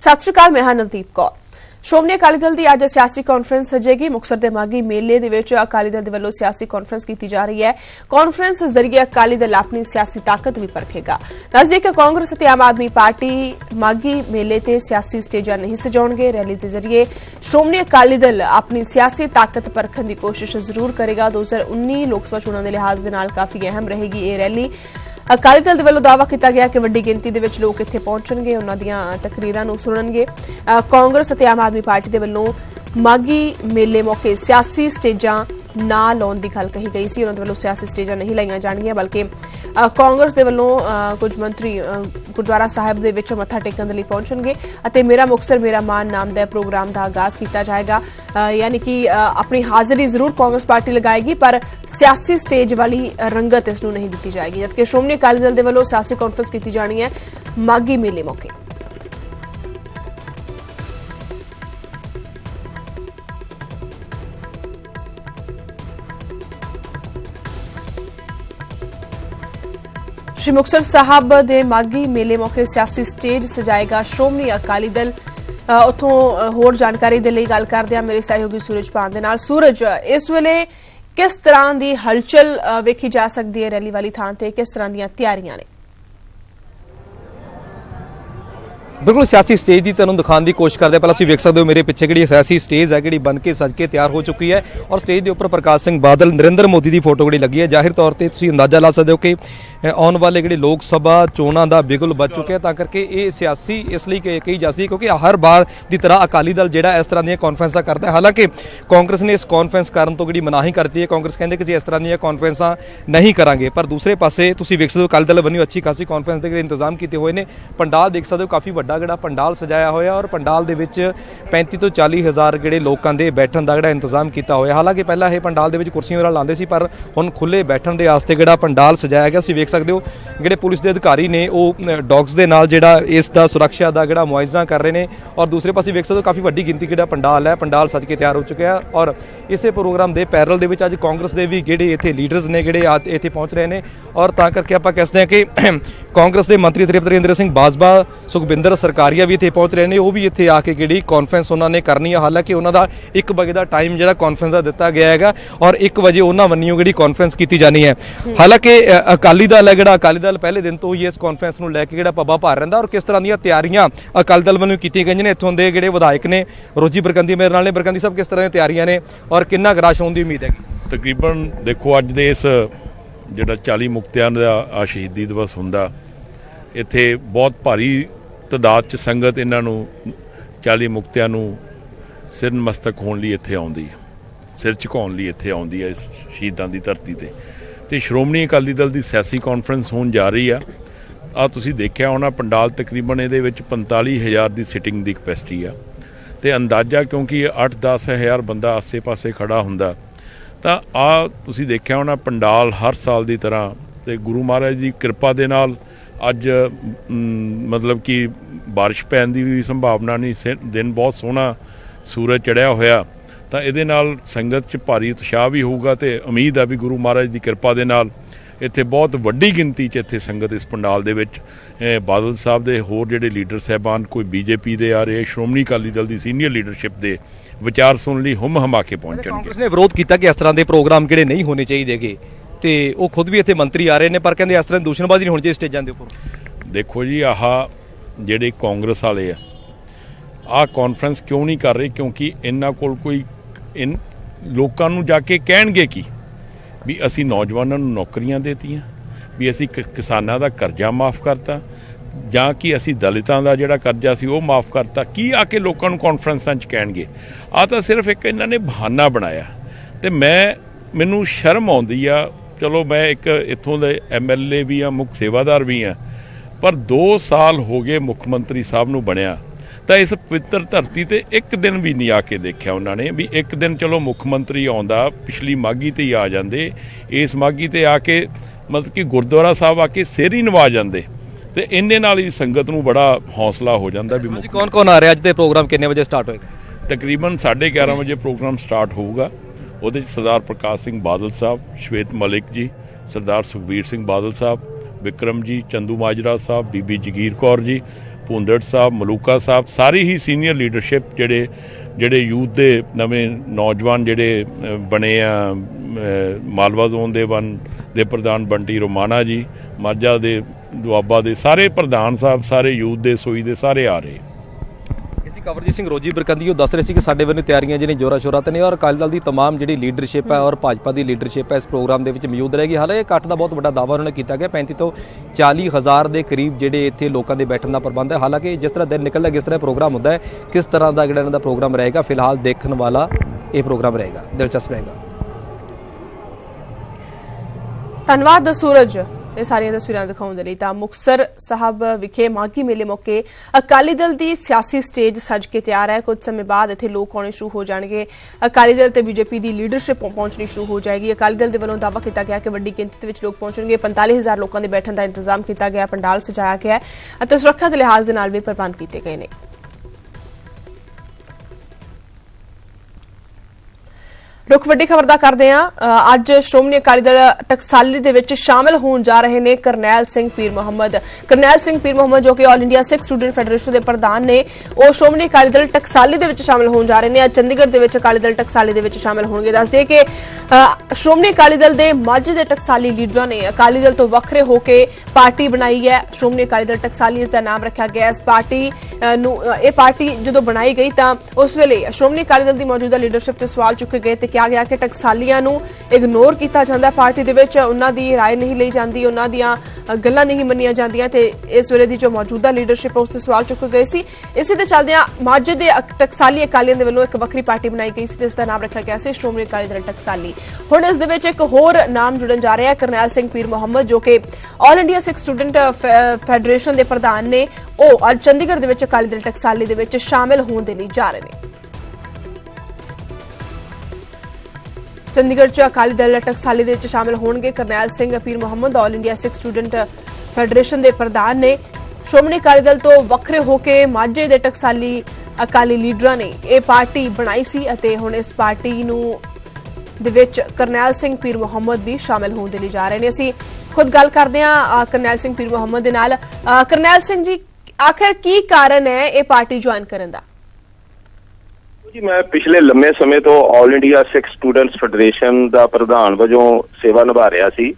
ਸਤਿ ਸ਼੍ਰੀ ਅਕਾਲ, ਮੈਂ ਹਾਂ ਨਵਦੀਪ ਕੌਰ। ਸ਼੍ਰੋਮਣੀ ਅਕਾਲੀ ਦਲ ਦੀ ਅੱਜ ਸਿਆਸੀ ਕਾਨਫਰੰਸ ਸਜੇਗੀ ਮੁਕਤਸਰ ਦੇ ਮਾਗੀ ਮੇਲੇ ਦੇ ਵਿੱਚ ਅਕਾਲੀ ਦਲ ਦੇ ਵੱਲੋਂ ਸਿਆਸੀ ਕਾਨਫਰੰਸ ਕੀਤੀ ਜਾ ਰਹੀ ਹੈ। ਕਾਨਫਰੰਸ ਜ਼ਰੀਏ ਅਕਾਲੀ ਦਲ ਆਪਣੀ ਸਿਆਸੀ ਤਾਕਤ ਵੀ ਪਰਖੇਗਾ। ਦੱਸਦੇ ਕਿ ਕਾਂਗਰਸ ਅਤੇ ਆਮ ਆਦਮੀ ਪਾਰਟੀ ਮਾਗੀ ਮੇਲੇ ਤੇ ਸਿਆਸੀ ਸਟੇਜਾਂ ਨਹੀਂ ਸਜਾਉਣਗੇ। ਰੈਲੀ ਦੇ ਜ਼ਰੀਏ ਸ਼੍ਰੋਮਣੀ ਅਕਾਲੀ ਦਲ ਆਪਣੀ ਸਿਆਸੀ ਤਾਕਤ ਪਰਖਣ ਦੀ ਕੋਸ਼ਿਸ਼ ਜ਼ਰੂਰ ਕਰੇਗਾ। 2019 ਲੋਕ ਸਭਾ ਚੋਣਾਂ ਦੇ ਲਿਹਾਜ਼ ਦੇ ਨਾਲ ਕਾਫੀ ਅਹਿਮ ਰਹੇਗੀ ਇਹ ਰੈਲੀ। ਅਕਾਲੀ ਦਲ ਦੇ ਵੱਲੋਂ ਦਾਅਵਾ ਕੀਤਾ ਗਿਆ ਕਿ ਵੱਡੀ ਗਿਣਤੀ ਦੇ ਵਿੱਚ ਲੋਕ ਇੱਥੇ ਪਹੁੰਚਣਗੇ, ਉਹਨਾਂ ਦੀਆਂ ਤਕਰੀਰਾਂ ਨੂੰ ਸੁਣਨਗੇ। ਕਾਂਗਰਸ ਅਤੇ ਆਮ ਆਦਮੀ ਪਾਰਟੀ ਦੇ ਵੱਲੋਂ ਮਾਗੀ ਮੇਲੇ ਮੌਕੇ ਸਿਆਸੀ ਸਟੇਜਾਂ ਨਾ ਲਾਉਣ ਦੀ ਗੱਲ ਕਹੀ ਗਈ ਸੀ। ਉਹਨਾਂ ਦੇ ਵੱਲੋਂ ਸਿਆਸੀ ਸਟੇਜਾਂ ਨਹੀਂ ਲਾਈਆਂ ਜਾਣਗੀਆਂ, ਬਲਕਿ ਕਾਂਗਰਸ ਦੇ ਵੱਲੋਂ ਕੁਝ ਮੰਤਰੀ ਗੁਰਦੁਆਰਾ ਸਾਹਿਬ ਦੇ ਵਿੱਚ ਮੱਥਾ ਟੇਕਣ ਦੇ ਲਈ ਪਹੁੰਚਣਗੇ ਅਤੇ ਮੇਰਾ ਮੁਕਤਸਰ, ਮੇਰਾ ਮਾਨ ਨਾਮ ਦਾ ਪ੍ਰੋਗਰਾਮ ਦਾ ਆਗਾਜ਼ ਕੀਤਾ ਜਾਏਗਾ। ਯਾਨੀ ਕਿ ਆਪਣੀ ਹਾਜ਼ਰੀ ਜ਼ਰੂਰ ਕਾਂਗਰਸ ਪਾਰਟੀ ਲਗਾਏਗੀ, ਪਰ ਸਿਆਸੀ ਸਟੇਜ ਵਾਲੀ ਰੰਗਤ ਇਸ ਨੂੰ ਨਹੀਂ ਦਿੱਤੀ ਜਾਏਗੀ। ਜਦਕਿ ਸ਼੍ਰੋਮਣੀ ਅਕਾਲੀ ਦਲ ਦੇ ਵੱਲੋਂ ਸਿਆਸੀ ਕਾਨਫਰੰਸ ਕੀਤੀ ਜਾਣੀ ਹੈ ਮਾਗੀ ਮੇਲੇ ਮੌਕੇ। ਸ਼੍ਰੀ ਮੁਕਤਸਰ ਸਾਹਿਬ ਦੇ ਮਾਗੀ ਮੇਲੇ ਮੌਕੇ ਸਿਆਸੀ ਸਟੇਜ ਸਜਾਏਗਾ ਸ਼੍ਰੋਮਣੀ ਅਕਾਲੀ ਦਲ। ਅ, ਉੱਥੋਂ ਹੋਰ ਜਾਣਕਾਰੀ ਦੇ ਲਈ ਗੱਲ ਕਰਦੇ ਆ ਮੇਰੇ ਸਹਿਯੋਗੀ ਸੂਰਜ ਪਾਨ ਦੇ ਨਾਲ। ਸੂਰਜ ਇਸ ਵੇਲੇ ਕਿਸ ਤਰ੍ਹਾਂ ਦੀ ਹਲਚਲ ਵੇਖੀ ਜਾ ਸਕਦੀ ਹੈ ਰੈਲੀ ਵਾਲੀ ਥਾਂ ਤੇ? ਕਿਸ ਤਰ੍ਹਾਂ ਦੀਆਂ ਤਿਆਰੀਆਂ ਨੇ? ਬਿਲਕੁਲ ਸਿਆਸੀ ਸਟੇਜ ਦੀ ਤੁਹਾਨੂੰ ਦਿਖਾਉਣ ਦੀ ਕੋਸ਼ਿਸ਼ ਕਰਦੇ ਹਾਂ। ਪਹਿਲਾਂ ਤੁਸੀਂ ਵੇਖ ਸਕਦੇ ਹੋ ਮੇਰੇ ਪਿੱਛੇ ਜਿਹੜੀ ਸਿਆਸੀ ਸਟੇਜ ਹੈ, ਜਿਹੜੀ ਬਣ ਕੇ ਸਜ ਕੇ ਤਿਆਰ ਹੋ ਚੁੱਕੀ ਹੈ ਔਰ ਸਟੇਜ ਦੇ ਉੱਪਰ ਪ੍ਰਕਾਸ਼ ਸਿੰਘ ਬਾਦਲ, ਨਰਿੰਦਰ ਮੋਦੀ ਦੀ ਫੋਟੋ ਜਿਹੜੀ ਲੱਗੀ ਹੈ। ਜ਼ਾਹਿਰ ਤੌਰ ਤੇ ਤੁਸੀਂ ਅੰਦਾਜ਼ਾ ਲਾ ਸਕਦੇ ਹੋ ਕਿ ਆਉਣ ਵਾਲੇ ਜਿਹੜੇ ਲੋਕ ਸਭਾ ਚੋਣਾਂ ਦਾ ਬਿਗੁਲ ਵੱਜ ਚੁੱਕਿਆ ਤਾਂ ਕਰਕੇ ਇਹ ਸਿਆਸੀ ਇਸ ਲਈ ਕਹੀ ਜਾ ਸਕਦੀ ਕਿਉਂਕਿ ਹਰ ਵਾਰ ਦੀ ਤਰ੍ਹਾਂ ਅਕਾਲੀ ਦਲ ਜਿਹੜਾ ਇਸ ਤਰ੍ਹਾਂ ਦੀਆਂ ਕਾਨਫਰੰਸਾਂ ਕਰਦਾ ਹੈ। ਹਾਲਾਂਕਿ ਕਾਂਗਰਸ ਨੇ ਇਸ ਕਾਨਫਰੰਸ ਕਰਨ ਤੋਂ ਜਿਹੜੀ ਮਨਾਹੀ ਕਰਤੀ ਹੈ। ਕਾਂਗਰਸ ਕਹਿੰਦੇ ਕਿ ਅਸੀਂ ਇਸ ਤਰ੍ਹਾਂ ਦੀਆਂ ਕਾਨਫਰੰਸਾਂ ਨਹੀਂ ਕਰਾਂਗੇ, ਪਰ ਦੂਸਰੇ ਪਾਸੇ ਤੁਸੀਂ ਵੇਖ ਸਕਦੇ ਹੋ ਅਕਾਲੀ ਦਲ ਵੱਲੋਂ ਅੱਛੀ ਖਾਸੀ ਕਾਨਫਰੰਸ ਦੇ ਜਿਹੜੇ ਇੰਤਜ਼ਾਮ ਕੀਤੇ ਹੋਏ ਨੇ। ਪੰਡਾਲ ਦੇਖ ਸਕਦੇ ਹੋ, ਕਾਫੀ ਵੱਡਾ ਜਿਹੜਾ ਪੰਡਾਲ ਸਜਾਇਆ ਹੋਇਆ ਔਰ ਪੰਡਾਲ ਦੇ ਵਿੱਚ 35 ਤੋਂ 40 ਹਜ਼ਾਰ ਜਿਹੜੇ ਲੋਕਾਂ ਦੇ ਬੈਠਣ ਦਾ ਜਿਹੜਾ ਇੰਤਜ਼ਾਮ ਕੀਤਾ ਹੋਇਆ। ਹਾਲਾਂਕਿ ਪਹਿਲਾਂ ਇਹ ਪੰਡਾਲ ਦੇ ਵਿੱਚ ਕੁਰਸੀਆਂ ਵਗੈਰਾ ਲਾਉਂਦੇ ਸੀ, ਪਰ ਹੁਣ ਖੁੱਲੇ ਬੈਠਣ ਦੇ ਵਾਸਤੇ ਜਿਹੜਾ ਪੰਡਾਲ ਸਜਾਇਆ ਗਿਆ, ਤੁਸੀਂ ਵੇਖ ਸਕਦੇ ਹੋ। ਜਿਹੜੇ ਪੁਲਿਸ ਦੇ ਅਧਿਕਾਰੀ ਨੇ ਉਹ ਡੌਗਸ ਦੇ ਨਾਲ ਜਿਹੜਾ ਇਸ ਦਾ ਸੁਰੱਖਿਆ ਦਾ ਜਿਹੜਾ ਮੁਆਇਜ਼ਾ ਕਰ ਰਹੇ ਨੇ ਔਰ ਦੂਸਰੇ ਪਾਸੇ ਵੇਖ ਸਕਦੇ ਹੋ, ਕਾਫੀ ਵੱਡੀ ਗਿਣਤੀ ਜਿਹੜਾ ਪੰਡਾਲ ਹੈ, ਪੰਡਾਲ ਸਜ ਕੇ ਤਿਆਰ ਹੋ ਚੁੱਕਿਆ ਔਰ ਇਸੇ ਪ੍ਰੋਗਰਾਮ ਦੇ ਪੈਰਲ ਦੇ ਵਿੱਚ ਅੱਜ ਕਾਂਗਰਸ ਦੇ ਵੀ ਜਿਹੜੇ ਇੱਥੇ ਲੀਡਰਸ ਨੇ, ਜਿਹੜੇ ਆ- ਇੱਥੇ ਪਹੁੰਚ ਰਹੇ ਨੇ ਔਰ ਤਾਂ ਕਰਕੇ ਆਪਾਂ ਕਹਿੰਦੇ ਹਾਂ ਕਿ ਕਾਂਗਰਸ ਦੇ ਮੰਤਰੀ ਤ੍ਰਿਪਤ ਰਜਿੰਦਰ ਸਿੰਘ ਬਾਜਵਾ, ਸੁਖਬਿੰਦਰ ਸਰਕਾਰੀਆ ਵੀ ਇੱਥੇ ਪਹੁੰਚ ਰਹੇ ਨੇ ਉਹ ਵੀ ਇੱਥੇ ਆ ਕੇ ਜਿਹੜੀ ਕਾਨਫਰੰਸ ਉਹਨਾਂ ਨੇ ਕਰਨੀ ਹੈ ਹਾਲਾਂਕਿ ਉਹਨਾਂ ਦਾ 1 ਵਜੇ ਦਾ ਟਾਈਮ ਜਿਹੜਾ ਕਾਨਫਰੰਸ ਦਾ ਦਿੱਤਾ ਗਿਆ ਹੈਗਾ ਔਰ 1 ਵਜੇ ਉਹਨਾਂ ਵੱਲੋਂ ਜਿਹੜੀ ਕਾਨਫਰੰਸ ਕੀਤੀ ਜਾਣੀ ਹੈ। ਹਾਲਾਂਕਿ ਅਕਾਲੀ ਦਲ ਹੈ ਜਿਹੜਾ ਅਕਾਲੀ ਦਲ ਪਹਿਲੇ ਦਿਨ ਤੋਂ ਹੀ ਇਸ ਕਾਨਫਰੰਸ ਨੂੰ ਲੈ ਕੇ ਜਿਹੜਾ ਪੱਬਾ ਭਾਰ ਰਹਿੰਦਾ ਔਰ ਕਿਸ ਤਰ੍ਹਾਂ ਦੀਆਂ ਤਿਆਰੀਆਂ ਅਕਾਲੀ ਦਲ ਵੱਲੋਂ ਕੀਤੀਆਂ ਗਈਆਂ ਨੇ ਇੱਥੋਂ ਦੇ ਜਿਹੜੇ ਵਿਧਾਇਕ ਨੇ ਰੋਜੀ ਬਰਕੰਦੀ ਮੇਰੇ ਨਾਲ ਨੇ। ਬਰਕੰਦੀ ਸਾਹਿਬ ਕਿਸ ਤਰ੍ਹਾਂ ਦੀਆਂ ਤਿਆਰੀਆਂ ਨੇ ਔਰ ਕਿੰਨਾ ਕੁ ਰਸ਼ ਹੋਣ ਦੀ ਉਮੀਦ ਹੈਗੀ? ਤਕਰੀਬਨ ਦੇਖੋ ਅੱਜ ਦੇ ਇਸ ਜਿਹੜਾ 40 ਮੁਕਤਿਆਂ ਦਾ ਆ ਸ਼ਹੀਦੀ ਦਿਵਸ ਹੁੰਦਾ ਇੱਥੇ ਬਹੁਤ ਭਾਰੀ ਤਦਾਦ ਚ ਸੰਗਤ ਇਹਨਾਂ ਨੂੰ 40 ਮੁਕਤਿਆਂ ਨੂੰ ਸਿਰ ਨਮਸਤਕ ਹੋਣ ਲਈ ਇੱਥੇ ਆਉਂਦੀ ਹੈ। ਸਿਰ ਝੁਕਾਉਣ ਲਈ ਇੱਥੇ ਆਉਂਦੀ ਹੈ ਇਸ ਸ਼ਹੀਦਾਂ ਦੀ ਧਰਤੀ ਤੇ। ਤੇ ਸ਼੍ਰੋਮਣੀ ਅਕਾਲੀ ਦਲ ਦੀ ਸਿਆਸੀ ਕਾਨਫਰੰਸ ਹੋਣ ਜਾ ਰਹੀ ਆ। ਆ ਤੁਸੀਂ ਦੇਖਿਆ ਹੋਣਾ, ਪੰਡਾਲ ਤਕਰੀਬਨ ਇਹਦੇ ਵਿੱਚ 45000 ਦੀ ਸਿਟਿੰਗ ਦੀ ਕਪੈਸਿਟੀ ਆ। ਤੇ ਅੰਦਾਜ਼ਾ ਕਿਉਂਕਿ 8-10 ਹਜ਼ਾਰ ਬੰਦਾ ਆਸੇ-ਪਾਸੇ ਖੜਾ ਹੁੰਦਾ। ਤਾਂ ਆ ਤੁਸੀਂ ਦੇਖਿਆ ਹੋਣਾ, ਪੰਡਾਲ ਹਰ ਸਾਲ ਦੀ ਤਰ੍ਹਾਂ ਤੇ ਗੁਰੂ ਮਹਾਰਾਜ ਦੀ ਕਿਰਪਾ ਦੇ ਨਾਲ ਅੱਜ ਮਤਲਬ ਕਿ ਬਾਰਿਸ਼ ਪੈਣ ਦੀ ਵੀ ਸੰਭਾਵਨਾ ਨਹੀਂ ਦਿਨ ਬਹੁਤ ਸੋਹਣਾ ਸੂਰਜ ਚੜਿਆ ਹੋਇਆ। ਤਾਂ ਇਹਦੇ ਨਾਲ ਸੰਗਤ 'ਚ ਭਾਰੀ ਉਤਸ਼ਾਹ ਵੀ ਹੋਊਗਾ ਤੇ ਉਮੀਦ ਆ ਵੀ ਗੁਰੂ ਮਹਾਰਾਜ ਦੀ ਕਿਰਪਾ ਦੇ ਨਾਲ ਇੱਥੇ ਬਹੁਤ ਵੱਡੀ ਗਿਣਤੀ 'ਚ ਇੱਥੇ ਸੰਗਤ ਇਸ ਪੰਡਾਲ ਦੇ ਵਿੱਚ ਬਾਦਲ ਸਾਹਿਬ ਦੇ ਹੋਰ ਜਿਹੜੇ ਲੀਡਰ ਸਹਿਬਾਨ ਕੋਈ ਬੀਜੇਪੀ ਦੇ ਆ ਰਹੇ ਸ਼੍ਰੋਮਣੀ ਅਕਾਲੀ ਦਲ ਦੀ ਸੀਨੀਅਰ ਲੀਡਰਸ਼ਿਪ ਦੇ ਵਿਚਾਰ ਸੁਣਨ ਲਈ ਹੁਮ ਹਮਾ ਕੇ ਪਹੁੰਚਣਗੇ। ਕਾਂਗਰਸ ਨੇ ਵਿਰੋਧ ਕੀਤਾ ਕਿ ਇਸ ਤਰ੍ਹਾਂ ਦੇ ਪ੍ਰੋਗਰਾਮ ਜਿਹੜੇ ਨਹੀਂ ਹੋਣੇ ਚਾਹੀਦੇਗੇ ਤੇ ਉਹ ਖੁਦ ਵੀ ਇੱਥੇ ਮੰਤਰੀ ਆ ਰਹੇ ਨੇ, ਪਰ ਕਹਿੰਦੇ ਇਸ ਤਰ੍ਹਾਂ ਦੂਸ਼ਣਬਾਜ਼ੀ ਨਹੀਂ ਹੋਣੀ ਚਾਹੀਦੀ ਸਟੇਜਾਂ ਦੇ ਉੱਪਰ। ਦੇਖੋ ਜੀ, ਆਹ ਜਿਹੜੇ ਕਾਂਗਰਸ ਵਾਲੇ ਆ, ਆਹ ਕਾਨਫਰੰਸ ਕਿਉਂ ਨਹੀਂ ਕਰ ਰਹੇ? ਕਿਉਂਕਿ ਇਹਨਾਂ ਕੋਲ ਕੋਈ ਇਨ, ਲੋਕਾਂ ਨੂੰ ਜਾ ਕੇ ਕਹਿਣਗੇ ਕੀ? ਵੀ ਅਸੀਂ ਨੌਜਵਾਨਾਂ ਨੂੰ ਨੌਕਰੀਆਂ ਦੇਤੀਆਂ, ਵੀ ਅਸੀਂ ਕਿਸਾਨਾਂ ਦਾ ਕਰਜ਼ਾ ਮਾਫ ਕਰਤਾ, ਜਾਂ ਕਿ ਅਸੀਂ ਦਲਿਤਾਂ ਦਾ ਜਿਹੜਾ ਕਰਜ਼ਾ ਸੀ ਉਹ ਮਾਫ ਕਰਤਾ। ਕੀ ਆ ਕੇ ਲੋਕਾਂ ਨੂੰ ਕਾਨਫਰੰਸਾਂ 'ਚ ਕਹਿਣਗੇ? ਆ ਤਾਂ ਸਿਰਫ ਇੱਕ ਇਹਨਾਂ ਨੇ ਬਹਾਨਾ ਬਣਾਇਆ। ਤੇ ਮੈਂ, ਮੈਨੂੰ ਸ਼ਰਮ ਆਉਂਦੀ ਆ ਚਲੋ ਮੈਂ ਇੱਕ ਇੱਥੋਂ ਦੇ ਐਮਐਲਏ ਵੀ ਆ ਮੁੱਖ ਸੇਵਾਦਾਰ ਵੀ ਆ ਪਰ 2 ਸਾਲ ਹੋ ਗਏ ਮੁੱਖ ਮੰਤਰੀ ਸਾਹਿਬ ਨੂੰ ਬਣਿਆ। ਤਾਂ ਇਸ ਪਵਿੱਤਰ ਧਰਤੀ ਤੇ ਇੱਕ ਦਿਨ ਵੀ ਨਹੀਂ ਆ ਕੇ ਦੇਖਿਆ ਉਹਨਾਂ ਨੇ ਵੀ ਇੱਕ ਦਿਨ ਚਲੋ ਮੁੱਖ ਮੰਤਰੀ ਆਉਂਦਾ ਪਿਛਲੀ ਮਾਗੀ ਤੇ ਹੀ ਆ ਜਾਂਦੇ ਇਸ ਮਾਗੀ ਤੇ ਆ ਕੇ ਮਤਲਬ ਕਿ ਗੁਰਦੁਆਰਾ ਸਾਹਿਬ ਆ ਕੇ ਸਿਰ ਨਵਾ ਜਾਂਦੇ। ਤੇ ਇੰਨੇ ਨਾਲ ਹੀ ਸੰਗਤ ਨੂੰ ਬੜਾ ਹੌਸਲਾ ਹੋ ਜਾਂਦਾ ਵੀ ਮੁੱਖ ਕੌਣ ਕੌਣ ਆ ਰਿਹਾ? ਅੱਜ ਦੇ ਪ੍ਰੋਗਰਾਮ ਕਿੰਨੇ ਵਜੇ ਸਟਾਰਟ ਹੋਏਗਾ? ਤਕਰੀਬਨ 11:30 ਵਜੇ ਪ੍ਰੋਗਰਾਮ ਸਟਾਰਟ ਹੋਊਗਾ। ਉਹਦੇ 'ਚ ਸਰਦਾਰ ਪ੍ਰਕਾਸ਼ ਸਿੰਘ ਬਾਦਲ ਸਾਹਿਬ, ਸ਼ਵੇਤ ਮਲਿਕ ਜੀ, ਸਰਦਾਰ ਸੁਖਬੀਰ ਸਿੰਘ ਬਾਦਲ ਸਾਹਿਬ, ਵਿਕਰਮ ਜੀ, ਚੰਦੂ ਮਾਜਰਾ ਸਾਹਿਬ, ਬੀਬੀ ਜਗੀਰ ਕੌਰ ਜੀ, ਭੁੰਦੜ ਸਾਹਿਬ, ਮਲੂਕਾ ਸਾਹਿਬ, ਸਾਰੀ ਹੀ ਸੀਨੀਅਰ ਲੀਡਰਸ਼ਿਪ ਜਿਹੜੇ ਜਿਹੜੇ ਯੂਥ ਦੇ ਨਵੇਂ ਨੌਜਵਾਨ ਜਿਹੜੇ ਬਣੇ ਆ ਮਾਲਵਾ ਜ਼ੋਨ ਦੇ ਵਨ, ਦੇ ਪ੍ਰਧਾਨ ਬੰਟੀ ਰੋਮਾਨਾ ਜੀ, ਮਾਝਾ ਦੇ ਦੁਆਬਾ ਦੇ ਸਾਰੇ ਪ੍ਰਧਾਨ ਸਾਹਿਬ, ਸਾਰੇ ਯੂਥ ਦੇ, ਸੋਈ ਦੇ ਸਾਰੇ ਆ ਰਹੇ। ਇਸੀ ਕਵਰਜੀਤ ਸਿੰਘ ਰੋਜੀ ਬਰਕੰਦੀ ਉਹ ਦੱਸ ਰਹੇ ਸੀ ਕਿ ਸਾਡੇ ਵੱਲੋਂ ਤਿਆਰੀਆਂ ਜਿਹੜੀਆਂ ਜੋਰਾ ਸ਼ੋਰਾ ਤੇ ਨੇ ਔਰ ਅਕਾਲੀ ਦਲ ਦੀ तमाम ਜਿਹੜੀ ਲੀਡਰਸ਼ਿਪ ਹੈ ਔਰ ਭਾਜਪਾ ਦੀ ਲੀਡਰਸ਼ਿਪ ਹੈ ਇਸ ਪ੍ਰੋਗਰਾਮ ਦੇ ਵਿੱਚ ਮੌਜੂਦ ਰਹੇਗੀ ਹਾਲਾਂਕਿ ਇਕੱਠ ਦਾ ਬਹੁਤ ਵੱਡਾ ਦਾਅਵਾ ਉਹਨਾਂ ਨੇ ਕੀਤਾ ਗਿਆ 35 ਤੋਂ 40 ਹਜ਼ਾਰ ਦੇ ਕਰੀਬ ਜਿਹੜੇ ਇੱਥੇ ਲੋਕਾਂ ਦੇ ਬੈਠਣ ਦਾ ਪ੍ਰਬੰਧ ਹੈ ਹਾਲਾਂਕਿ ਜਿਸ ਤਰ੍ਹਾਂ ਦਿਨ ਨਿਕਲਦਾ ਕਿਸ ਤਰ੍ਹਾਂ ਇਹ ਪ੍ਰੋਗਰਾਮ ਹੁੰਦਾ ਹੈ ਕਿਸ ਤਰ੍ਹਾਂ ਦਾ ਜਿਹੜਾ ਇਹਨਾਂ ਦਾ ਪ੍ਰੋਗਰਾਮ ਰਹੇਗਾ ਫਿਲਹਾਲ ਦੇਖਣ ਵਾਲਾ ਇਹ ਪ੍ਰੋਗਰਾਮ ਰਹੇਗਾ ਦਿਲਚਸਪ ਰਹੇਗਾ ਧੰਨਵਾਦ ਸੂਰਜ ਇਹ ਸਾਰੀਆਂ ਤਸਵੀਰਾਂ ਦਿਖਾਉਣ ਦੇ ਲਈ ਤਾਂ ਮੁਕਸਰ ਸਾਹਿਬ ਵਿਖੇ ਮਾਗੀ ਮੇਲੇ ਮੌਕੇ ਅਕਾਲੀ ਦਲ ਦੀ ਸਿਆਸੀ ਸਟੇਜ ਸੱਜ ਕੇ ਤਿਆਰ ਹੈ। ਕੁਝ ਸਮੇਂ ਬਾਅਦ ਇੱਥੇ ਲੋਕ ਆਉਣੇ ਸ਼ੁਰੂ ਹੋ ਜਾਣਗੇ। ਅਕਾਲੀ ਦਲ ਤੇ ਬੀਜੇਪੀ ਦੀ ਲੀਡਰਸ਼ਿਪ ਪਹੁੰਚਣੀ ਸ਼ੁਰੂ ਹੋ ਜਾਏਗੀ। ਅਕਾਲੀ ਦਲ ਦੇ ਵੱਲੋਂ ਦਾਅਵਾ ਕੀਤਾ ਗਿਆ ਕਿ ਵੱਡੀ ਗਿਣਤੀ ਦੇ ਵਿੱਚ ਲੋਕ ਪਹੁੰਚਣਗੇ। 45000 ਲੋਕਾਂ ਦੇ ਬੈਠਣ ਦਾ ਇੰਤਜ਼ਾਮ ਕੀਤਾ ਗਿਆ, ਪੰਡਾਲ ਸਜਾਇਆ ਗਿਆ ਅਤੇ ਸੁਰੱਖਿਆ ਦੇ ਲਿਹਾਜ਼ ਦੇ ਨਾਲ ਵੀ ਪ੍ਰਬੰਧ ਕੀਤੇ ਗਏ ਨੇ। ਰੁਕ ਵੱਡੀ ਖਬਰ ਦਾ ਕਰਦੇ ਹਾਂ। ਅੱਜ ਸ਼੍ਰੋਮਣੀ ਅਕਾਲੀ ਦਲ ਟਕਸਾਲੀ ਦੇ ਵਿੱਚ ਸ਼ਾਮਲ ਹੋਣ ਜਾ ਰਹੇ ਨੇ ਕਰਨੈਲ ਸਿੰਘ ਪੀਰ ਮੁਹੰਮਦ। ਕਰਨੈਲ ਸਿੰਘ ਪੀਰ ਮੁਹੰਮਦ ਜੋ ਕਿ All India Sikh Student Federation ਦੇ ਪ੍ਰਧਾਨ ਨੇ, ਉਹ ਸ਼੍ਰੋਮਣੀ ਅਕਾਲੀ ਦਲ ਟਕਸਾਲੀ ਦੇ ਵਿੱਚ ਸ਼ਾਮਲ ਹੋਣ ਜਾ ਰਹੇ ਨੇ। ਅੱਜ ਚੰਡੀਗੜ੍ਹ ਦੇ ਵਿੱਚ ਅਕਾਲੀ ਦਲ ਟਕਸਾਲੀ ਦੇ ਵਿੱਚ ਸ਼ਾਮਲ ਹੋਣਗੇ। ਦੱਸਦੇ ਕਿ ਸ਼੍ਰੋਮਣੀ ਅਕਾਲੀ ਦਲ ਦੇ ਮਾਝੇ ਦੇ ਟਕਸਾਲੀ ਲੀਡਰਾਂ ਨੇ ਅਕਾਲੀ ਦਲ ਤੋਂ ਵੱਖਰੇ ਹੋ ਕੇ ਪਾਰਟੀ ਬਣਾਈ ਹੈ ਸ਼੍ਰੋਮਣੀ ਅਕਾਲੀ ਦਲ ਟਕਸਾਲੀ ਇਸ ਦਾ ਨਾਮ ਰੱਖਿਆ ਗਿਆ ਹੈ। ਇਸ ਪਾਰਟੀ ਅ, ਨੂੰ ਅ, ਇਹ ਪਾਰਟੀ ਜਦੋਂ ਬਣਾਈ ਗਈ ਤਾਂ ਉਸ ਵੇਲੇ ਸ਼੍ਰੋਮਣੀ ਅਕਾਲੀ ਦਲ ਦੀ ਮੌਜੂਦਾ ਲੀਡਰਸ਼ਿਪ ਤੇ ਸਵਾਲ ਚੁੱਕੇ ਗਏ ਤੇ ਕਿਹਾ ਗਿਆ ਕਿ ਟਕਸਾਲੀਆਂ ਨੂੰ ਇਗਨੋਰ ਕੀਤਾ ਜਾਂਦਾ ਹੈ ਪਾਰਟੀ ਦੇ ਵਿੱਚ ਉਹਨਾਂ ਦੀ رائے ਨਹੀਂ ਲਈ ਜਾਂਦੀ ਉਹਨਾਂ ਦੀਆਂ ਅ, ਗੱਲਾਂ ਨਹੀਂ ਮੰਨੀਆਂ ਜਾਂਦੀਆਂ ਤੇ ਇਸ ਵੇਲੇ ਦੀ ਜੋ ਮੌਜੂਦਾ ਲੀਡਰਸ਼ਿਪ ਹੈ ਉਸ ਤੇ ਸਵਾਲ ਚੁੱਕੇ ਗਏ ਸੀ ਇਸੇ ਦੇ ਚੱਲਦਿਆਂ ਮਾਝੇ ਦੇ ਅਕ- ਟਕਸਾਲੀ ਅਕਾਲੀਆਂ ਦੇ ਵੱਲੋਂ ਇੱਕ ਵੱਖਰੀ ਪਾਰਟੀ ਬਣਾਈ ਗਈ ਸੀ ਜਿਸ ਦਾ ਨਾਮ ਰੱਖਿਆ ਗਿਆ ਸੀ ਸ਼੍ਰੋਮਣੀ ਅਕਾਲੀ ਦਲ ਟਕਸਾਲੀ ਹੁਣ ਇਸ ਦੇ ਵਿੱਚ ਇੱਕ ਹੋਰ ਨਾਮ ਜੁੜਨ ਜਾ ਰਿਹਾ ਕਰਨੈਲ ਸਿੰਘ ਪੀਰ ਮੁਹੰਮਦ, ਜੋ ਕਿ All India Sikh Student Federation ਦੇ ਪ੍ਰਧਾਨ ਨੇ। ਉਹ ਅੱਜ ਚੰਡੀਗੜ੍ਹ ਦੇ ਵਿੱਚ ਅਕਾਲੀ ਦਲ ਟਕਸਾਲੀ ਦੇ ਵਿੱਚ ਸ਼ਾਮਿਲ ਹੋਣ ਦੇ ਲਈ ਜਾ ਰਹੇ ਨੇ। ਚੰਡੀਗੜ੍ਹ ਚ ਅਕਾਲੀ ਦਲ ਟਕਸਾਲੀ ਦੇ ਵਿੱਚ ਸ਼ਾਮਿਲ ਹੋਣਗੇ Karnail Singh Pir Muhammad All India Sikh Student Federation ਦੇ ਪ੍ਰਧਾਨ ਨੇ। ਸ਼੍ਰੋਮਣੀ ਅਕਾਲੀ ਦਲ ਤੋਂ ਵੱਖਰੇ ਹੋ ਕੇ ਮਾਝੇ ਦੇ ਟਕਸਾਲੀ ਅਕਾਲੀ ਲੀਡਰਾਂ ਨੇ ਇਹ ਪਾਰਟੀ ਬਣਾਈ ਸੀ ਅਤੇ ਹੁਣ ਇਸ ਪਾਰਟੀ ਨੂੰ ਦੇ ਵਿੱਚ ਕਰਨੈਲ ਸਿੰਘ ਪੀਰ ਮੁਹੰਮਦ ਵੀ ਸ਼ਾਮਿਲ ਹੋਣ ਦੇ ਲਈ ਜਾ ਰਹੇ ਨੇ। ਅਸੀਂ ਖੁਦ ਗੱਲ ਕਰਦੇ ਹਾਂ ਕਰਨੈਲ ਸਿੰਘ ਪੀਰ ਮੁਹੰਮਦ ਦੇ ਨਾਲ। ਕਰਨੈਲ ਸਿੰਘ ਜੀ ਆਖਿਰ ਕੀ ਕਾਰਨ ਹੈ ਇਹ ਪਾਰਟੀ ਜੁਆਇਨ ਕਰਨ ਦਾ? ਜੀ ਮੈਂ ਪਿਛਲੇ ਲੰਮੇ ਸਮੇਂ ਤੋਂ 올 ਇੰਡੀਆ ਸਿੱਖ ਸਟੂਡੈਂਟਸ ਫੈਡਰੇਸ਼ਨ ਦਾ ਪ੍ਰਧਾਨ ਵਜੋਂ ਸੇਵਾ ਨਿਭਾ ਰਿਹਾ ਸੀ।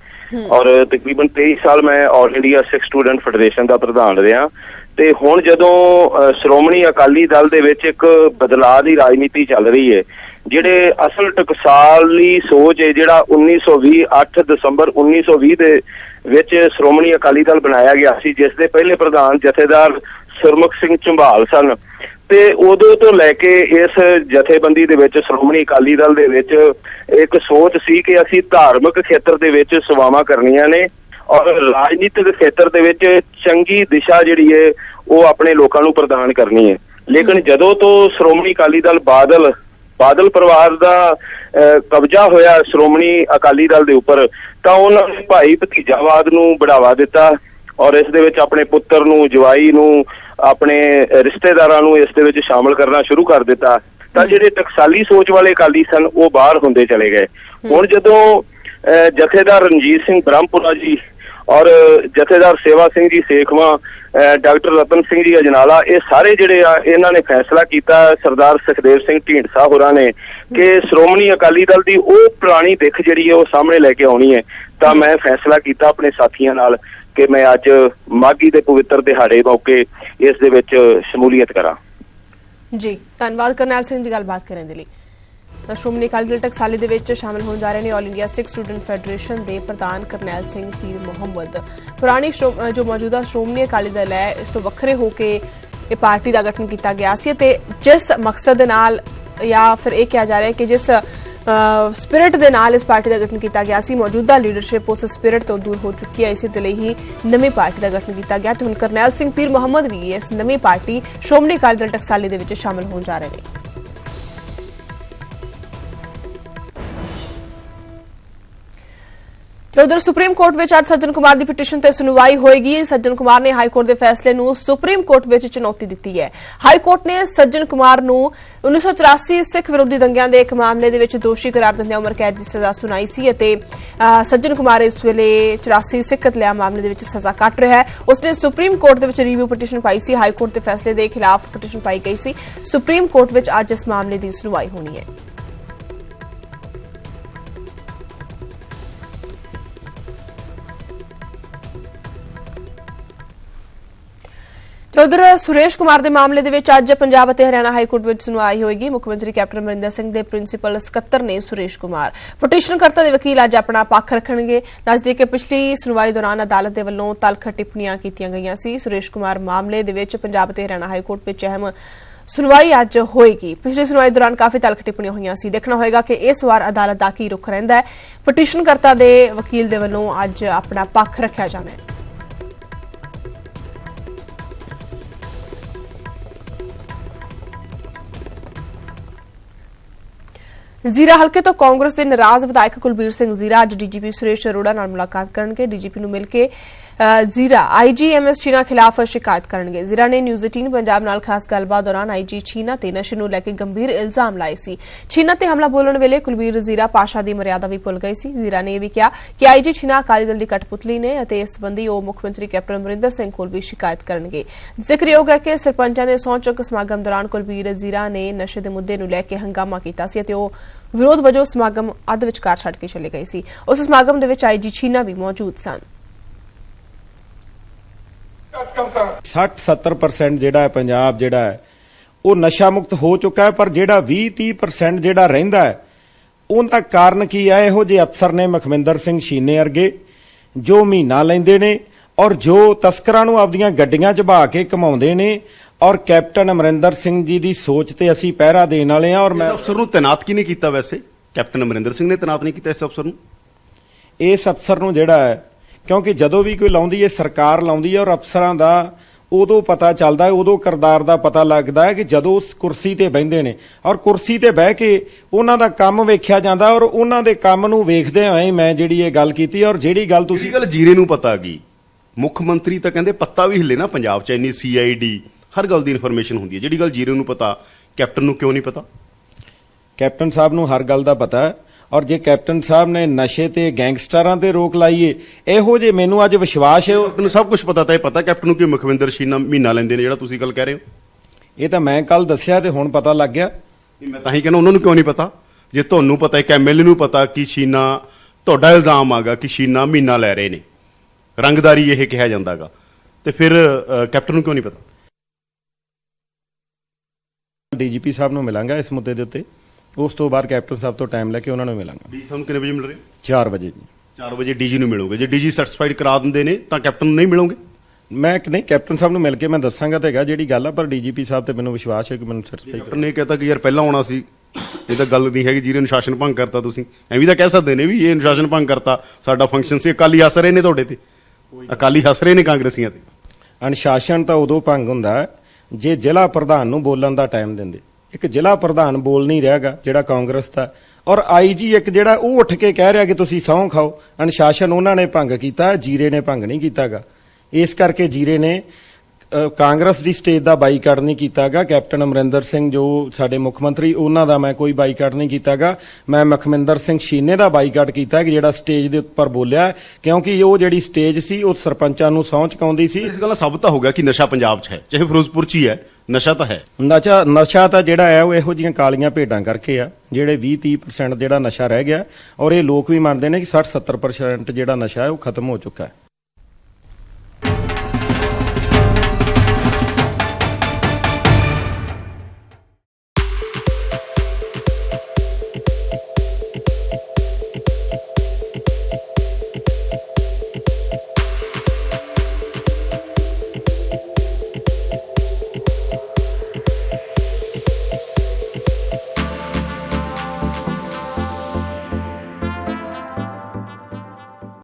ਔਰ ਤਕਰੀਬਨ 23 ਸਾਲ ਮੈਂ 올 ਇੰਡੀਆ ਸਿੱਖ ਸਟੂਡੈਂਟ ਫੈਡਰੇਸ਼ਨ ਦਾ ਪ੍ਰਧਾਨ ਰਿਹਾ। ਤੇ ਹੁਣ ਜਦੋਂ ਸ਼੍ਰੋਮਣੀ ਅਕਾਲੀ ਦਲ ਦੇ ਵਿੱਚ ਇੱਕ ਬਦਲਾਅ ਦੀ ਰਾਜਨੀਤੀ ਚੱਲ ਰਹੀ ਹੈ ਜਿਹੜੇ ਅਸਲ ਟਕਸਾਲੀ ਸੋਚ ਹੈ ਜਿਹੜਾ 1920 8 ਦਸੰਬਰ 1920 ਦੇ ਵਿੱਚ ਸ਼੍ਰੋਮਣੀ ਅਕਾਲੀ ਦਲ ਬਣਾਇਆ ਗਿਆ ਸੀ ਜਿਸ ਦੇ ਪਹਿਲੇ ਪ੍ਰਧਾਨ ਜਥੇਦਾਰ ਸੁਰਮੁਖ ਸਿੰਘ ਝੰਬਾਲ ਸਨ। ਤੇ ਉਦੋਂ ਤੋਂ ਲੈ ਕੇ ਇਸ ਜਥੇਬੰਦੀ ਦੇ ਵਿੱਚ ਸ਼੍ਰੋਮਣੀ ਅਕਾਲੀ ਦਲ ਦੇ ਵਿੱਚ ਇੱਕ ਸੋਚ ਸੀ ਕਿ ਅਸੀਂ ਧਾਰਮਿਕ ਖੇਤਰ ਦੇ ਵਿੱਚ ਸੇਵਾਵਾਂ ਕਰਨੀਆਂ ਨੇ ਔਰ ਰਾਜਨੀਤਿਕ ਖੇਤਰ ਦੇ ਵਿੱਚ ਚੰਗੀ ਦਿਸ਼ਾ ਜਿਹੜੀ ਹੈ ਉਹ ਆਪਣੇ ਲੋਕਾਂ ਨੂੰ ਪ੍ਰਦਾਨ ਕਰਨੀ ਹੈ। ਲੇਕਿਨ ਜਦੋਂ ਤੋਂ ਸ਼੍ਰੋਮਣੀ ਅਕਾਲੀ ਦਲ ਬਾਦਲ ਬਾਦਲ ਪਰਿਵਾਰ ਦਾ ਕਬਜ਼ਾ ਹੋਇਆ ਸ਼੍ਰੋਮਣੀ ਅਕਾਲੀ ਦਲ ਦੇ ਉੱਪਰ ਤਾਂ ਉਹਨਾਂ ਨੇ ਭਾਈ ਭਤੀਜਾਵਾਦ ਨੂੰ ਬੜਾਵਾ ਦਿੱਤਾ ਔਰ ਇਸ ਦੇ ਵਿੱਚ ਆਪਣੇ ਪੁੱਤਰ ਨੂੰ ਜਵਾਈ ਨੂੰ ਆਪਣੇ ਰਿਸ਼ਤੇਦਾਰਾਂ ਨੂੰ ਇਸ ਦੇ ਵਿੱਚ ਸ਼ਾਮਲ ਕਰਨਾ ਸ਼ੁਰੂ ਕਰ ਦਿੱਤਾ। ਤਾਂ ਜਿਹੜੇ ਟਕਸਾਲੀ ਸੋਚ ਵਾਲੇ ਅਕਾਲੀ ਸਨ ਉਹ ਬਾਹਰ ਹੁੰਦੇ ਚਲੇ ਗਏ। ਹੁਣ ਜਦੋਂ ਜਥੇਦਾਰ ਰਣਜੀਤ ਸਿੰਘ ਬ੍ਰਹਮਪੁਰਾ ਜੀ ਔਰ ਜਥੇਦਾਰ ਸੇਵਾ ਸਿੰਘ ਜੀ ਸੇਖਵਾਂ ਡਾਕਟਰ ਰਤਨ ਸਿੰਘ ਜੀ, ਅਜਨਾਲਾ, ਇਹ ਸਾਰੇ ਜਿਹੜੇ ਆ, ਇਹਨਾਂ ਨੇ ਫੈਸਲਾ ਕੀਤਾ ਸਰਦਾਰ ਸੁਖਦੇਵ ਸਿੰਘ ਢੀਂਡਸਾ ਹੋਰਾਂ ਨੇ ਕਿ ਸ਼੍ਰੋਮਣੀ ਅਕਾਲੀ ਦਲ ਦੀ ਉਹ ਪੁਰਾਣੀ ਦਿੱਖ ਜਿਹੜੀ ਹੈ ਉਹ ਸਾਹਮਣੇ ਲੈ ਕੇ ਆਉਣੀ ਹੈ। ਤਾਂ ਮੈਂ ਫੈਸਲਾ ਕੀਤਾ ਆਪਣੇ ਸਾਥੀਆਂ ਨਾਲ ਕਿ ਮੈਂ ਅੱਜ ਮਾਘੀ ਦੇ ਪਵਿੱਤਰ ਦਿਹਾੜੇ ਮੌਕੇ ਇਸ ਦੇ ਵਿੱਚ ਸ਼ਮੂਲੀਅਤ ਕਰਾਂ। ਜੀ, ਧੰਨਵਾਦ ਕਰਨੈਲ ਸਿੰਘ ਦੀ ਗੱਲਬਾਤ ਕਰਨ ਦੇ ਲਈ। ਸ਼੍ਰੋਮਣੀ ਅਕਾਲੀ ਦਲ ਟਕਸਾਲੀ ਦੇ ਵਿੱਚ ਸ਼ਾਮਲ ਹੋਣ ਜਾ ਰਹੇ ਨੇ all India Sikh student federation ਦੇ ਪ੍ਰਧਾਨ ਕਰਨੈਲ ਸਿੰਘ ਪੀਰ ਮੁਹੰਮਦ। ਪੁਰਾਣੀ ਸ਼੍ਰੋ- ਜੋ ਮੌਜੂਦਾ ਸ਼੍ਰੋਮਣੀ ਅਕਾਲੀ ਦਲ ਹੈ, ਇਸ ਤੋਂ ਵੱਖਰੇ ਹੋ ਕੇ ਇਹ ਪਾਰਟੀ ਦਾ ਗਠਨ ਕੀਤਾ ਗਿਆ ਸੀ ਤੇ ਜਿਸ ਮਕਸਦ ਦੇ ਨਾਲ ਜਾਂ ਫਿਰ ਇਹ ਕਿਹਾ ਜਾ ਰਿਹਾ ਹੈ ਕਿ ਜਿਸ ਸਪਿਰਿਟ ਦੇ ਨਾਲ ਇਸ ਪਾਰਟੀ ਦਾ ਗਠਨ ਕੀਤਾ ਗਿਆ ਸੀ, ਮੌਜੂਦਾ ਲੀਡਰਸ਼ਿਪ ਉਸ ਸਪਿਰਿਟ ਤੋਂ ਦੂਰ ਹੋ ਚੁੱਕੀ ਹੈ, ਇਸੇ ਦੇ ਲਈ ਹੀ ਨਵੀਂ ਪਾਰਟੀ ਦਾ ਗਠਨ ਕੀਤਾ ਗਿਆ ਤੇ ਹੁਣ ਕਰਨੈਲ ਸਿੰਘ ਪੀਰ ਮੁਹੰਮਦ ਵੀ ਇਸ ਨਵੀਂ ਪਾਰਟੀ ਸ਼੍ਰੋਮਣੀ ਅਕਾਲੀ ਦਲ ਟਕਸਾਲੀ ਦੇ ਵਿੱਚ ਸ਼ਾਮਲ ਹੋਣ ਜਾ ਰਹੇ ਨੇ। ਤੇ ਉਧਰ ਸੁਪਰੀਮ ਕੋਰਟ ਵਿੱਚ ਅੱਜ ਸੱਜਣ ਕੁਮਾਰ ਦੀ ਪਟੀਸ਼ਨ ਤੇ ਸੁਣਵਾਈ ਹੋਏਗੀ। ਸੱਜਣ ਕੁਮਾਰ ਨੇ ਹਾਈ ਕੋਰਟ ਦੇ ਫੈਸਲੇ ਨੂੰ ਸੁਪਰੀਮ ਕੋਰਟ ਵਿੱਚ ਚੁਣੌਤੀ ਦਿੱਤੀ ਹੈ। ਹਾਈ ਕੋਰਟ ਨੇ ਸੱਜਣ ਕੁਮਾਰ ਨੂੰ 1984 ਸਿੱਖ ਵਿਰੋਧੀ ਦੰਗਿਆਂ ਦੇ ਇੱਕ ਮਾਮਲੇ ਦੇ ਵਿੱਚ ਦੋਸ਼ੀ ਕਰਾਰ ਦਿੰਦਿਆਂ ਉਮਰ ਕੈਦ ਦੀ ਸਜ਼ਾ ਸੁਣਾਈ ਸੀ ਅਤੇ ਸੱਜਣ ਕੁਮਾਰ ਇਸ ਵੇਲੇ 84 ਸਿੱਖ ਕਤਲੇਆਮ ਮਾਮਲੇ ਦੇ ਵਿੱਚ ਸਜ਼ਾ ਕੱਟ ਰਿਹਾ ਹੈ। ਉਸਨੇ ਸੁਪਰੀਮ ਕੋਰਟ ਦੇ ਵਿੱਚ ਰਿਵਿਊ ਪਟੀਸ਼ਨ ਪਾਈ ਸੀ। ਹਾਈ ਕੋਰਟ ਦੇ ਫੈਸਲੇ ਦੇ ਖਿਲਾਫ ਪਟੀਸ਼ਨ ਪਾਈ ਗਈ ਸੀ। ਸੁਪਰੀਮ ਕੋਰਟ ਵਿੱਚ ਅੱਜ ਇਸ ਮਾਮਲੇ ਦੀ ਸੁਣਵਾਈ ਹੋਣੀ ਹੈ। ਤੇ ਉਧਰ ਸੁਰੇਸ਼ ਕੁਮਾਰ ਦੇ ਮਾਮਲੇ ਦੇ ਵਿੱਚ ਅੱਜ ਪੰਜਾਬ ਅਤੇ ਹਰਿਆਣਾ ਹਾਈ ਕੋਰਟ ਵਿੱਚ ਸੁਣਵਾਈ ਹੋਏਗੀ। ਮੁੱਖ ਮੰਤਰੀ ਕੈਪਟਨ ਅਮਰਿੰਦਰ ਸਿੰਘ ਦੇ ਪ੍ਰਿੰਸੀਪਲ ਸਕੱਤਰ ਨੇ ਸੁਰੇਸ਼ ਕੁਮਾਰ। ਪਟੀਸ਼ਨਕਰਤਾ ਦੇ ਵਕੀਲ ਅੱਜ ਆਪਣਾ ਪੱਖ ਰੱਖਣਗੇ। ਦੱਸਦੇ ਕਿ ਪਿਛਲੀ ਸੁਣਵਾਈ ਦੌਰਾਨ ਅਦਾਲਤ ਦੇ ਵੱਲੋਂ ਤਲਖ ਟਿੱਪਣੀਆਂ ਕੀਤੀਆਂ ਗਈਆਂ ਸੀ। ਸੁਰੇਸ਼ ਕੁਮਾਰ ਮਾਮਲੇ ਦੇ ਵਿੱਚ ਪੰਜਾਬ ਅਤੇ ਹਰਿਆਣਾ ਹਾਈ ਕੋਰਟ ਵਿੱਚ ਅਹਿਮ ਸੁਣਵਾਈ ਅੱਜ ਹੋਏਗੀ। ਪਿਛਲੀ ਸੁਣਵਾਈ ਦੌਰਾਨ ਕਾਫੀ ਤਲਖ ਟਿੱਪਣੀਆਂ ਹੋਈਆਂ ਸੀ। ਦੇਖਣਾ ਹੋਏਗਾ ਕਿ ਇਸ ਵਾਰ ਅਦਾਲਤ ਦਾ ਕੀ ਰੁਖ ਰਹਿੰਦਾ ਹੈ। ਪਟੀਸ਼ਨ ਕਰਤਾ ਦੇ ਵਕੀਲ ਦੇ ਵੱਲੋਂ ਅੱਜ ਆਪਣਾ ਪੱਖ ਰੱਖਿਆ ਜਾਣਾ ਹੈ। ਜ਼ੀਰਾ ਹਲਕੇ ਤੋਂ ਕਾਂਗਰਸ ਦੇ ਨਾਰਾਜ਼ ਵਿਧਾਇਕ ਕੁਲਬੀਰ ਸਿੰਘ ਜ਼ੀਰਾ ਅੱਜ ਡੀਜੀਪੀ ਸੁਰੇਸ਼ ਅਰੋੜਾ ਨਾਲ ਮੁਲਾਕਾਤ ਕਰਨਗੇ। ਡੀਜੀਪੀ ਨੂੰ ਮਿਲ ਕੇ ਜ਼ੀਰਾ ਆਈਜੀਐਮਐਸ ਚੀਨਾ ਖਿਲਾਫ ਸ਼ਿਕਾਇਤ ਕਰਨਗੇ। ਜ਼ੀਰਾ ਨੇ ਨਿਊਜ਼ 18 ਪੰਜਾਬ ਨਾਲ ਖਾਸ ਗੱਲਬਾਤ ਦੌਰਾਨ ਆਈਜੀ ਚੀਨਾ ਤੇ ਨਸ਼ੇ ਨੂੰ ਲੈ ਕੇ ਗੰਭੀਰ ਇਲਜ਼ਾਮ ਲਾਏ ਸੀ। ਚੀਨਾ ਤੇ ਹਮਲਾ ਬੋਲਣ ਵੇਲੇ ਕੁਲਬੀਰ ਜ਼ੀਰਾ ਪਾਸ਼ਾ ਦੀ ਮਰਿਆਦਾ ਵੀ ਭੁੱਲ ਗਈ ਸੀ। ਜ਼ੀਰਾ ਨੇ ਇਹ ਵੀ ਕਿਹਾ ਕਿ ਆਈਜੀ ਚੀਨਾ ਅਕਾਲੀ ਦਲ ਦੀ ਕਠਪੁਤਲੀ ਨੇ ਅਤੇ ਇਸ ਸੰਬੰਧੀ ਉਹ ਮੁੱਖ ਮੰਤਰੀ ਕੈਪਟਨ ਅਮਰਿੰਦਰ ਸਿੰਘ ਕੋਲ ਵੀ ਸ਼ਿਕਾਇਤ ਕਰਨਗੇ। ਜ਼ਿਕਰਯੋਗ ਹੈ ਕਿ ਸਰਪੰਚਾਂ ਦੇ ਸਹੁੰ ਚੁੱਕ ਸਮਾਗਮ ਦੌਰਾਨ ਕੁਲਬੀਰ ਜ਼ੀਰਾ ਨੇ ਨਸ਼ੇ ਦੇ ਮੁੱਦੇ ਨੂੰ ਲੈ ਕੇ ਹੰਗਾਮਾ ਕੀਤਾ ਸੀ ਅਤੇ ਉਹ ਵਿਰੋਧ ਵਜੋਂ ਸਮਾਗਮ ਅੱਧ ਵਿਚਕਾਰ ਛੱਡ ਕੇ ਚਲੇ ਗਏ ਸੀ। ਉਸ ਸਮਾਗਮ ਦੇ ਵਿੱਚ ਆਈਜੀ ਚੀਨਾ ਵੀ ਮੌਜੂਦ ਸਨ। 60-70% ਜਿਹੜਾ ਹੈ ਪੰਜਾਬ ਜਿਹੜਾ ਹੈ ਉਹ ਨਸ਼ਾ ਮੁਕਤ ਹੋ ਚੁੱਕਾ ਹੈ ਪਰ ਜਿਹੜਾ 20-30% ਜਿਹੜਾ ਰਹਿੰਦਾ ਹੈ ਉਹਦਾ ਕਾਰਨ ਕੀ ਹੈ? ਇਹੋ ਜਿਹੇ ਅਫਸਰ ਨੇ ਮਖਮਿੰਦਰ ਸਿੰਘ ਸ਼ੀਨੇ ਵਰਗੇ ਜੋ ਮਹੀਨਾ ਲੈਂਦੇ ਨੇ ਔਰ ਜੋ ਤਸਕਰਾਂ ਨੂੰ ਆਪਦੀਆਂ ਗੱਡੀਆਂ 'ਚ ਬਹਾ ਕੇ ਕਮਾਉਂਦੇ ਨੇ ਔਰ ਕੈਪਟਨ ਅਮਰਿੰਦਰ ਸਿੰਘ ਜੀ ਦੀ ਸੋਚ ਤੇ ਅਸੀਂ ਪਹਿਰਾ ਦੇਣ ਵਾਲੇ ਹਾਂ ਔਰ ਮੈਂ ਇਸ ਅਫਸਰ ਨੂੰ ਤੈਨਾਤ ਕੀ ਨਹੀਂ ਕੀਤਾ ਵੈਸੇ? ਕੈਪਟਨ ਅਮਰਿੰਦਰ ਸਿੰਘ ਨੇ ਤੈਨਾਤ ਨਹੀਂ ਕੀਤਾ ਇਸ ਅਫਸਰ ਨੂੰ? ਇਸ ਅਫਸਰ ਨੂੰ ਜਿਹੜਾ ਹੈ ਕਿਉਂਕਿ ਜਦੋਂ ਵੀ ਕੋਈ ਲਾਉਂਦੀ ਹੈ ਸਰਕਾਰ ਲਾਉਂਦੀ ਹੈ ਔਰ ਅਫਸਰਾਂ ਦਾ ਉਦੋਂ ਪਤਾ ਚੱਲਦਾ ਹੈ ਉਦੋਂ ਕਰਦਾਰ ਦਾ ਪਤਾ ਲੱਗਦਾ ਹੈ ਕਿ ਜਦੋਂ ਉਸ ਕੁਰਸੀ ਤੇ ਬਹਿੰਦੇ ਨੇ। ਔਰ ਕੁਰਸੀ ਤੇ ਬਹਿ ਕੇ ਉਹਨਾਂ ਦਾ ਕੰਮ ਵੇਖਿਆ ਜਾਂਦਾ ਔਰ ਉਹਨਾਂ ਦੇ ਕੰਮ ਨੂੰ ਵੇਖਦੇ ਹੋਏ ਮੈਂ ਜਿਹੜੀ ਇਹ ਗੱਲ ਕੀਤੀ ਔਰ ਜਿਹੜੀ ਗੱਲ ਤੁਸੀਂ ਤੁਸੀਂ ਗੱਲ ਜੀਰੇ ਨੂੰ ਪਤਾ ਗਈ ਮੁੱਖ ਮੰਤਰੀ ਤਾਂ ਕਹਿੰਦੇ ਪੱਤਾ ਵੀ ਹਿੱਲੇ ਨਾ ਪੰਜਾਬ ਚ ਇੰਨੀ ਸੀਆਈਡੀ ਹਰ ਗੱਲ ਦੀ ਇਨਫੋਰਮੇਸ਼ਨ ਹੁੰਦੀ ਹੈ ਜਿਹੜੀ ਗੱਲ ਜੀਰੇ ਨੂੰ ਪਤਾ ਕੈਪਟਨ ਨੂੰ ਕਿਉਂ ਨਹੀਂ ਪਤਾ? ਕੈਪਟਨ ਸਾਹਿਬ ਨੂੰ ਹਰ ਗੱਲ ਦਾ ਪਤਾ। ਹੈ ਔਰ ਜੇ ਕੈਪਟਨ ਸਾਹਿਬ ਨੇ ਨਸ਼ੇ ਤੇ ਗੈਂਗਸਟਰਾਂ ਤੇ ਰੋਕ ਲਾਈਏ ਇਹੋ ਜੇ ਮੈਨੂੰ ਅੱਜ ਵਿਸ਼ਵਾਸ ਹੈ। ਤੈਨੂੰ ਸਭ ਕੁਝ ਪਤਾ ਤਾਂ ਇਹ ਪਤਾ ਕੈਪਟਨ ਨੂੰ ਕਿ ਮੁਖਵਿੰਦਰ ਸ਼ੀਨਾ ਮਹੀਨਾ ਲੈਂਦੇ ਨੇ ਜਿਹੜਾ ਤੁਸੀਂ ਗੱਲ ਕਹਿ ਰਹੇ ਹੋ? ਇਹ ਤਾਂ ਮੈਂ ਕੱਲ ਦੱਸਿਆ ਤੇ ਹੁਣ ਪਤਾ ਲੱਗ ਗਿਆ। ਮੈਂ ਤਾਂ ਹੀ ਕਹਿੰਦਾ ਉਹਨਾਂ ਨੂੰ ਕਿਉਂ ਨਹੀਂ ਪਤਾ? ਜੇ ਤੁਹਾਨੂੰ ਪਤਾ ਇੱਕ ਐਮਐਲਏ ਨੂੰ ਪਤਾ ਕਿ ਸ਼ੀਨਾ ਤੁਹਾਡਾ ਇਲਜ਼ਾਮ ਆਗਾ ਕਿ ਸ਼ੀਨਾ ਮਹੀਨਾ ਲੈ ਰਹੇ ਨੇ। ਰੰਗਦਾਰੀ ਇਹ ਕਿਹਾ ਜਾਂਦਾਗਾ। ਤੇ ਫਿਰ ਕੈਪਟਨ ਨੂੰ ਕਿਉਂ ਨਹੀਂ ਪਤਾ? ਡੀਜੀਪੀ ਸਾਹਿਬ ਨੂੰ ਮਿਲਾਂਗਾ ਇਸ ਮੁੱਦੇ ਦੇ ਉੱਤੇ। ਉਸ ਤੋਂ ਬਾਅਦ ਕੈਪਟਨ ਸਾਹਿਬ ਤੋਂ ਟਾਈਮ ਲੈ ਕੇ ਉਹਨਾਂ ਨੂੰ ਮਿਲਾਂਗਾ। ਡੀ ਸਾਨੂੰ ਕਿੰਨੇ ਵਜੇ ਮਿਲ ਰਹੇ? ਹੋ 4 ਵਜੇ ਜੀ। 4 ਵਜੇ ਡੀਜੀ ਨੂੰ ਮਿਲੋਗੇ। ਜੇ ਡੀਜੀ ਸੈਟੀਸਫਾਈਡ ਕਰਾ ਦਿੰਦੇ ਨੇ ਤਾਂ ਕੈਪਟਨ ਨੂੰ ਨਹੀਂ ਮਿਲੋਗੇ? ਮੈਂ ਕਿ ਨਹੀਂ ਕੈਪਟਨ ਸਾਹਿਬ ਨੂੰ ਮਿਲ ਕੇ ਮੈਂ ਦੱਸਾਂਗਾ ਤੇ ਹੈਗਾ ਜਿਹੜੀ ਗੱਲ ਆ ਪਰ ਡੀਜੀਪੀ ਸਾਹਿਬ ਤੇ ਮੈਨੂੰ ਵਿਸ਼ਵਾਸ ਹੈ ਕਿ ਮੈਨੂੰ ਸੈਟੀਸਫਾਈ ਕੈਪਟਨ ਨੇ ਕਹਤਾ ਕਿ ਯਾਰ ਪਹਿਲਾਂ ਆਉਣਾ ਸੀ ਇਹ ਤਾਂ ਗੱਲ ਨਹੀਂ ਹੈਗੀ ਜਿਹਨੇ ਅਨੁਸ਼ਾਸਨ ਭੰਗ ਕਰਤਾ ਤੁਸੀਂ। ਐਵੇਂ ਤਾਂ ਕਹਿ ਸਕਦੇ ਨੇ ਵੀ ਇਹ ਅਨੁਸ਼ਾਸਨ ਭੰਗ ਕਰਤਾ। ਸਾਡਾ ਫੰਕਸ਼ਨ ਸੀ ਅਕਾਲੀ ਹੱਸ ਰਹੇ ਨੇ ਤੁਹਾਡੇ ਤੇ। ਅਕਾਲੀ ਹੱਸ ਰਹੇ ਨੇ ਕਾਂਗਰਸੀਆਂ ਤੇ। ਅਨੁਸ਼ਾਸਨ ਤਾਂ ਉਦੋਂ ਭੰਗ ਹੁੰਦਾ ਜੇ ਜ਼ਿਲ੍ਹਾ ਪ੍ਰਧਾਨ ਨੂੰ ਬੋਲਣ ਦਾ ਟਾਈਮ ਦਿੰਦੇ। ਇੱਕ ਜ਼ਿਲ੍ਹਾ ਪ੍ਰਧਾਨ ਬੋਲ ਨਹੀਂ ਰਿਹਾਗਾ, ਜਿਹੜਾ ਕਾਂਗਰਸ ਦਾ। ਔਰ ਆਈਜੀ ਇੱਕ ਜਿਹੜਾ ਉਹ ਉੱਠ ਕੇ ਕਹਿ ਰਿਹਾ ਕਿ ਤੁਸੀਂ ਸਹੁੰ ਖਾਓ। ਅਨੁਸ਼ਾਸਨ ਉਹਨਾਂ ਨੇ ਭੰਗ ਕੀਤਾ, ਜੀਰੇ ਨੇ ਭੰਗ ਨਹੀਂ ਕੀਤਾਗਾ। ਇਸ ਕਰਕੇ ਜੀਰੇ ਨੇ ਕਾਂਗਰਸ ਦੀ ਸਟੇਜ ਦਾ ਬਾਈਕਾਟ ਨਹੀਂ ਕੀਤਾਗਾ। ਕੈਪਟਨ ਅਮਰਿੰਦਰ ਸਿੰਘ ਜੋ ਸਾਡੇ ਮੁੱਖ ਮੰਤਰੀ, ਉਹਨਾਂ ਦਾ ਮੈਂ ਕੋਈ ਬਾਈਕਾਟ ਨਹੀਂ ਕੀਤਾਗਾ। ਮੈਂ ਮਖਮਿੰਦਰ ਸਿੰਘ ਸ਼ੀਨੇ ਦਾ ਬਾਈਕਾਟ ਕੀਤਾ ਕਿ ਜਿਹੜਾ ਸਟੇਜ ਦੇ ਉੱਪਰ ਬੋਲਿਆ, ਕਿਉਂਕਿ ਉਹ ਜਿਹੜੀ ਸਟੇਜ ਸੀ, ਉਹ ਸਰਪੰਚਾਂ ਨੂੰ ਸਹੁੰ ਚੁਕਾਉਂਦੀ ਸੀ। ਇਸ ਗੱਲ ਦਾ ਸਾਬਤ ਤਾਂ ਹੋ ਗਿਆ ਕਿ ਨਸ਼ਾ ਪੰਜਾਬ 'ਚ ਹੈ, ਚਾਹੇ ਫਿਰੋਜ਼ਪੁਰ 'ਚ ਹੀ ਹੈ। ਨਸ਼ਾ ਤਾਂ ਹੈ। ਨਸ਼ਾ ਨਸ਼ਾ ਤਾਂ ਜਿਹੜਾ ਹੈ, ਉਹ ਇਹੋ ਜੀਆਂ ਕਾਲੀਆਂ ਭੇਡਾਂ ਕਰਕੇ ਆ, ਜਿਹੜੇ 20-30% ਜਿਹੜਾ ਨਸ਼ਾ ਰਹਿ ਗਿਆ, ਔਰ ਇਹ ਲੋਕ ਵੀ ਮੰਨਦੇ ਨੇ ਕਿ 60-70% ਜਿਹੜਾ ਨਸ਼ਾ ਹੈ, ਉਹ ਖਤਮ ਹੋ ਚੁੱਕਾ ਹੈ।